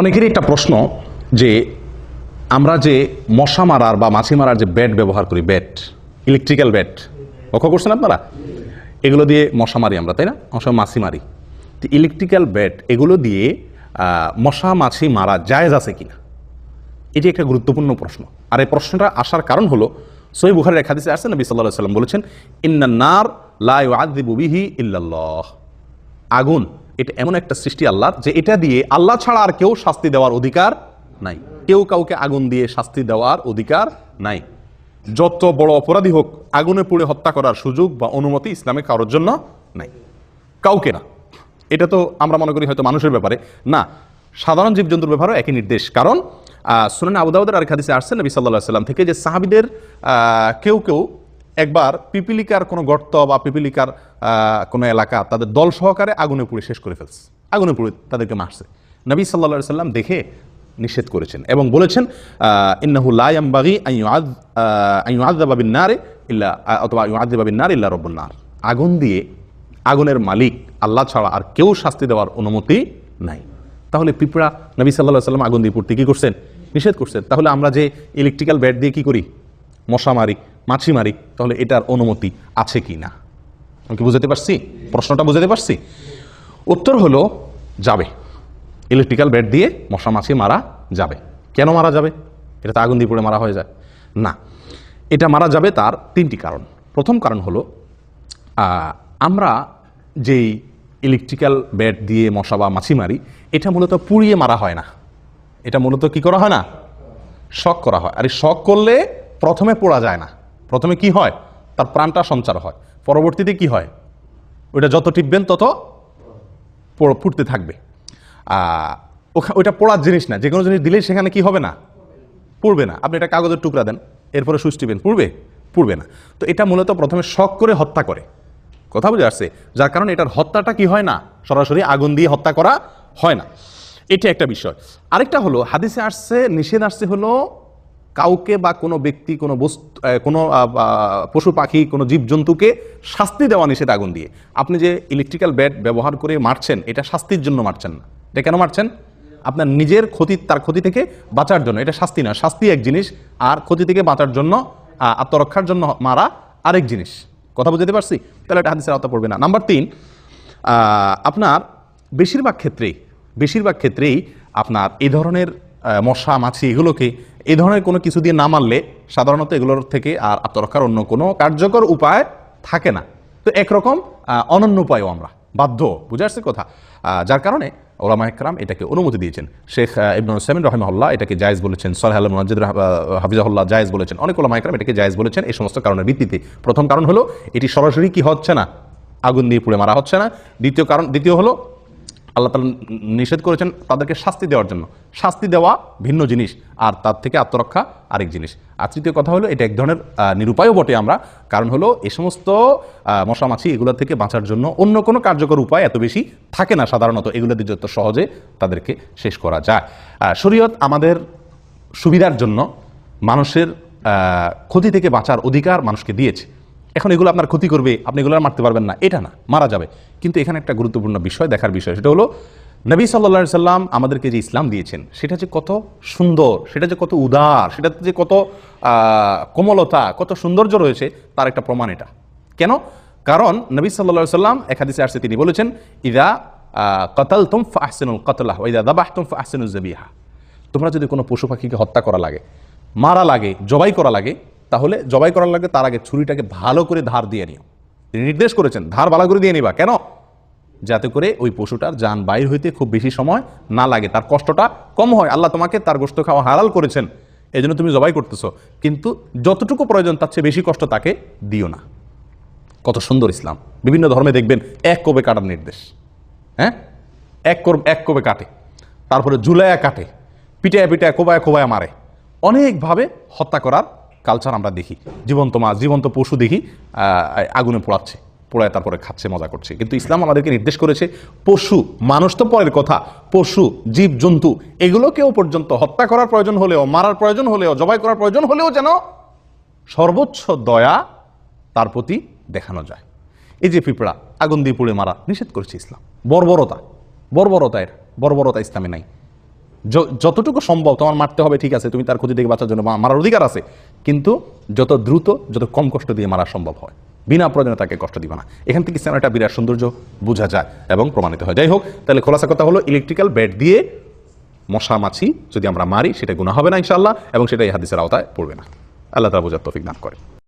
অনেকেরই একটা প্রশ্ন যে আমরা যে মশা মারার বা মাছি মারার যে ব্যাট ব্যবহার করি, ব্যাট ইলেকট্রিক্যাল ব্যাট, লক্ষ্য করছেন আপনারা? এগুলো দিয়ে মশা মারি আমরা, তাই না? মশা, মাছি মারি। তো ইলেকট্রিক্যাল ব্যাট, এগুলো দিয়ে মশা, মাছি মারা জায়েজ আছে কিনা? এটি একটা গুরুত্বপূর্ণ প্রশ্ন। আর এই প্রশ্নটা আসার কারণ হলো, সহি বুখারের এক হাদিসে আসছে, নবী সাল্লাহ সাল্লাম বলেছেন ইন্না নার লা বিহি ইল্লাল্লাহ। আগুন এটা এমন একটা সৃষ্টি আল্লাহর যে এটা দিয়ে আল্লাহ ছাড়া আর কেউ শাস্তি দেওয়ার অধিকার নাই। কেউ কাউকে আগুন দিয়ে শাস্তি দেওয়ার অধিকার নাই। যত বড় অপরাধী হোক, আগুনে পুড়ে হত্যা করার সুযোগ বা অনুমতি ইসলামে কারোর জন্য নাই। কাউকে না। এটা তো আমরা মনে করি হয়তো মানুষের ব্যাপারে। না, সাধারণ জীবজন্তুর ব্যাপারেও একই নির্দেশ। কারণ সুনান আবুদাউদের আর হাদিসে আসছে নবী সাল্লাহ সাল্লাম থেকে যে সাহাবিদের কেউ কেউ একবার পিপিলিকার কোনো গর্ত বা পিপিলিকার কোনো এলাকা তাদের দল সহকারে আগুনে পুড়ে শেষ করে ফেলছে। আগুনে পুড়ে তাদেরকে মারছে। নবী সাল্লা সাল্লাম দেখে নিষেধ করেছেন এবং বলেছেন ইন্নাহু লায়াম বাগি আইয়াদিন নারে ইল্লা, অথবা আইয়াদিবাবিন নার ইল্লা রব্বুল নার। আগুন দিয়ে আগুনের মালিক আল্লাহ ছাড়া আর কেউ শাস্তি দেওয়ার অনুমতি নাই। তাহলে পিঁপড়া নবী সাল্লাহ সাল্লাম আগুন দিয়ে পড়তে কী করছেন? নিষেধ করছেন। তাহলে আমরা যে ইলেকট্রিক্যাল ব্যাট দিয়ে কী করি? মশা মারি। মাছি মারি তাহলে এটার অনুমতি আছে কি না? আমি কি বুঝাতে পারছি? প্রশ্নটা বুঝাতে পারছি? উত্তর হলো, যাবে। ইলেকট্রিক্যাল ব্যাট দিয়ে মশা মাছি মারা যাবে। কেন মারা যাবে? এটা তো আগুন দিয়ে পড়ে মারা হয়ে যায়। না, এটা মারা যাবে তার তিনটি কারণ। প্রথম কারণ হলো আমরা যেই ইলেকট্রিক্যাল ব্যাট দিয়ে মশা বা মাছি মারি, এটা মূলত পুড়িয়ে মারা হয় না। এটা মূলত কি করা হয় না? শক করা হয়। আর এই শক করলে প্রথমে পোড়া যায় না। প্রথমে কি হয়? তার প্রাণটা সঞ্চার হয়। পরবর্তীতে কি হয়? ওইটা যত টিপবেন তত ফুটতে থাকবে। ওইটা পড়ার জিনিস না যে কোনো জিনিস দিলেই সেখানে কি হবে না? পড়বে না। আপনি এটা কাগজের টুকরা দেন, এরপরে সুইচ টিপেন পুড়বে? পুড়বে না। তো এটা মূলত প্রথমে শখ করে হত্যা করে। কথা বুঝে আসছে? যার কারণে এটার হত্যাটা কি হয় না? সরাসরি আগুন দিয়ে হত্যা করা হয় না। এটা একটা বিষয়। আরেকটা হলো, হাদিসে আসছে, নিষেধ আসছে হলো কাউকে বা কোনো ব্যক্তি, কোনো বস্তু কোনো পশু পাখি, কোনো জীবজন্তুকে শাস্তি দেওয়া নিষেধ আগুন দিয়ে। আপনি যে ইলেকট্রিক্যাল ব্যাট ব্যবহার করে মারছেন, এটা শাস্তির জন্য মারছেন না। এটা কেন মারছেন? আপনার নিজের ক্ষতি, তার ক্ষতি থেকে বাঁচার জন্য। এটা শাস্তি না শাস্তি এক জিনিস, আর ক্ষতি থেকে বাঁচার জন্য আত্মরক্ষার জন্য মারা আরেক জিনিস। কথা বুঝতে পারছি? তাহলে এটা হাদিসের আওতা পড়বে না। নাম্বার তিন আপনার বেশিরভাগ ক্ষেত্রেই বেশিরভাগ ক্ষেত্রেই আপনার এই ধরনের মশা, মাছি এগুলোকে এই ধরনের কোনো কিছু দিয়ে না মারলে সাধারণত এগুলোর থেকে আর আত্মরক্ষার অন্য কোনো কার্যকর উপায় থাকে না। তো একরকম অনন্য উপায়ও আমরা। বাধ্য, বুঝে আসছে কথা? যার কারণে ওলামা একরাম এটাকে অনুমতি দিয়েছেন। শেখ ইবনুল সামিন রহমহল্লা এটাকে জায়েজ বলেছেন সরহ আলম মসজিদ হাফিজাহুল্লাহ জায়েজ বলেছেন। অনেক ওলামা একরাম এটাকে জায়েজ বলেছেন এই সমস্ত কারণের ভিত্তিতে। প্রথম কারণ হলো, এটি সরাসরি কি হচ্ছে না? আগুন দিয়ে পুড়ে মারা হচ্ছে না। দ্বিতীয় কারণ, দ্বিতীয় হলো আল্লাহ তালা নিষেধ করেছেন তাদেরকে শাস্তি দেওয়ার জন্য। শাস্তি দেওয়া ভিন্ন জিনিস আর তার থেকে আত্মরক্ষা আরেক জিনিস। আর তৃতীয় কথা হলো এটা এক ধরনের নিরুপায়ও বটে আমরা। কারণ হলো এ সমস্ত আহ, মশা মাছি এগুলো থেকে বাঁচার জন্য অন্য কোনো কার্যকর উপায় এত বেশি থাকে না সাধারণত। এগুলো দিয়ে যত সহজে তাদেরকে শেষ করা যায়। শরীয়ত আমাদের সুবিধার জন্য মানুষের ক্ষতি থেকে বাঁচার অধিকার মানুষকে দিয়েছে। এখন এগুলো আপনার ক্ষতি করবে, আপনি এগুলো মারতে পারবেন না। এটা না, মারা যাবে। কিন্তু এখানে একটা গুরুত্বপূর্ণ বিষয় দেখার বিষয়, সেটা হলো নবী সাল্লা সাল্লাম আমাদেরকে যে ইসলাম দিয়েছেন, সেটা যে কত সুন্দর, সেটা যে কত উদার সেটাতে যে কত কোমলতা, কত সৌন্দর্য রয়েছে, তার একটা প্রমাণ এটা। কেন? কারণ নবী সাল্লা সাল্লাম একাদিসে আসছে, তিনি বলেছেন, ইদা কতাল তুম ফাহসিনুল কতলাহ ইদা দাবাহ তুম ফাহসিনুল জবিহা। তোমরা যদি কোনো পশু পাখিকে হত্যা করা লাগে, মারা লাগে, জবাই করা লাগে তাহলে জবাই করার লাগে তার আগে ছুরিটাকে ভালো করে ধার দিয়ে নিও। তিনি নির্দেশ করেছেন, ধার ভালো করে দিয়ে নিবা। কেন? যাতে করে ওই পশুটার যান বাইর হইতে খুব বেশি সময় না লাগে। তার কষ্টটা কম হয়। আল্লাহ তোমাকে তার গোস্ত খাওয়া হালাল করেছেন। এই জন্য তুমি জবাই করতেছো। কিন্তু যতটুকু প্রয়োজন, তার চেয়ে বেশি কষ্ট তাকে দিও না। কত সুন্দর ইসলাম। বিভিন্ন ধর্মে দেখবেন, এক কবে কাটার নির্দেশ। হ্যাঁ? এক এক কবে কাটে। তারপরে জুলাইয়া কাটে। পিটায় পিটায় কোবায় কোবায় মারে। অনেকভাবে হত্যা করার কালচার আমরা দেখি। জীবন্ত মাছ জীবন্ত পশু দেখি আগুনে পোড়াচ্ছে, পোড়ায় তারপরে খাচ্ছে, মজা করছে। কিন্তু ইসলাম আমাদেরকে নির্দেশ করেছে, পশু, মানুষ তো পরের কথা, পশু, জীব, জন্তু এগুলোকেও পর্যন্ত হত্যা করার প্রয়োজন হলেও, মারার প্রয়োজন হলেও, জবাই করার প্রয়োজন হলেও যেন সর্বোচ্চ দয়া তার প্রতি দেখানো যায়। এই যে পিঁপড়া, আগুন দিয়ে পুড়ে মারা, নিষেধ করেছে ইসলাম। বর্বরতা বর্বরতা এর, বর্বরতা ইসলামে নাই। যতটুকু সম্ভব তোমার মারতে হবে, ঠিক আছে, তুমি তার ক্ষতি থেকে বাঁচার জন্য মারার অধিকার আছে। কিন্তু যত দ্রুত, যত কম কষ্ট দিয়ে মারা সম্ভব হয়। বিনা প্রয়োজনে তাকে কষ্ট দিবে না। এখান থেকে সিনেমাটা বিরাট সৌন্দর্য বোঝা যায় এবং প্রমাণিত হয়। যাই হোক, তাহলে খোলাসা কথা হলো ইলেকট্রিক্যাল ব্যাট দিয়ে মশা মাছি যদি আমরা মারি, সেটা গুণা হবে না ইনশাল্লাহ এবং সেটা এই হাদিসের আওতায় পড়বে না। আল্লাহ তালা বোঝার তফিক দান করে